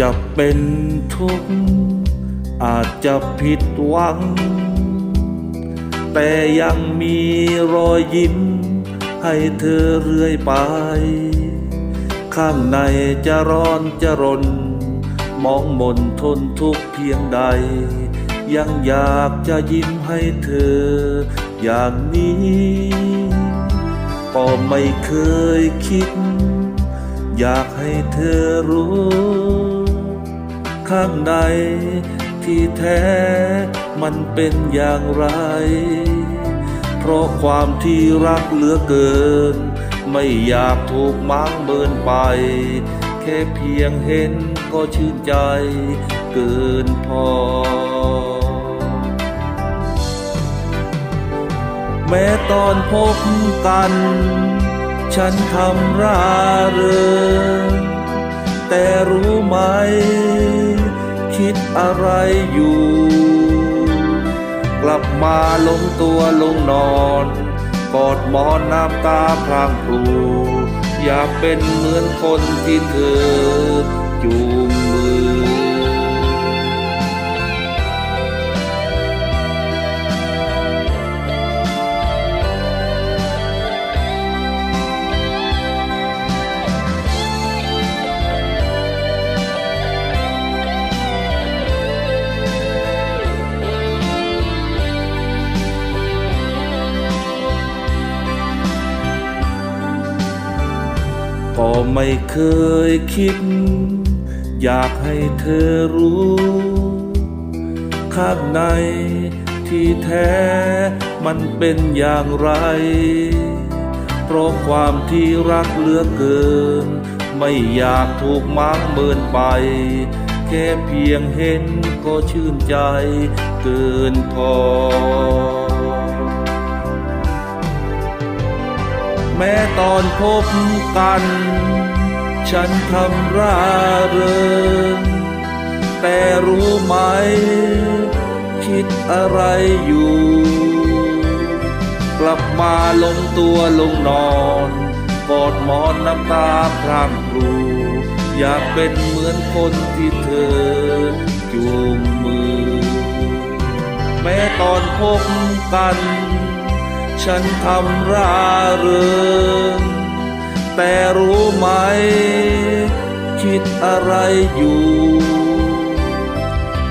จะเป็นทุกข์อาจจะผิดหวัง แต่ยังมีรอยยิ้ม ให้เธอเรื่อยไป ข้างในจะร้อนจะรน มองมนทนทุกข์เพียงใด ยังอยากจะยิ้มให้เธอ อย่างนี้ ก็ไม่เคยคิด อยากให้เธอรู้ ข้างใน ที่แท้มันเป็นอย่างไร เพราะความที่รักเหลือเกิน ไม่อยากถูกมังเมินไป แค่เพียงเห็นก็ชื่นใจ เกินพอ แม้ตอนพบกัน ฉันทำร่าเริง อะไรอยู่ กลับมาลงตัวลงนอน กอดหมอนน้ำตาพรางพลูอยากเป็นเหมือนคนที่เธอจูงมือ ก็ไม่เคยคิด อยากให้เธอรู้ ข้างในที่แท้มันเป็นอย่างไร เพราะความที่รักเหลือเกิน ไม่อยากถูกมังเมินไป แค่เพียงเห็นก็ชื่นใจเกินพอ แม้ตอนพบกัน ฉันทำร่าเริงแต่รู้ไหม คิดอะไรอยู่ กลับมาลงตัวลงนอนกอดหมอนน้ำตาพรางพรูอยากเป็นเหมือนคนที่เธอจูงมือ แม้ตอนพบกัน ฉันทำราเริงแต่รู้ไหม คิดอะไรอยู่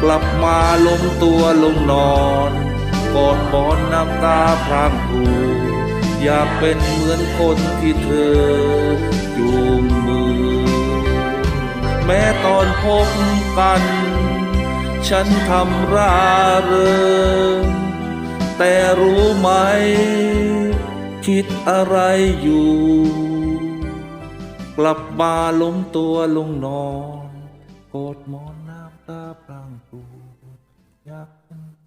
กลับมาลงตัวลงนอนกอดบอนน้ำตาพรางพรูอยากเป็นเหมือนคนที่เธอจูงมือ แม้ตอนพบกัน ฉันทำราเริง แต่รู้ไหม คิดอะไรอยู่ กลับมาล้มตัวลงนอน กดหมอนน้ำตาพรางพรูอยากเป็น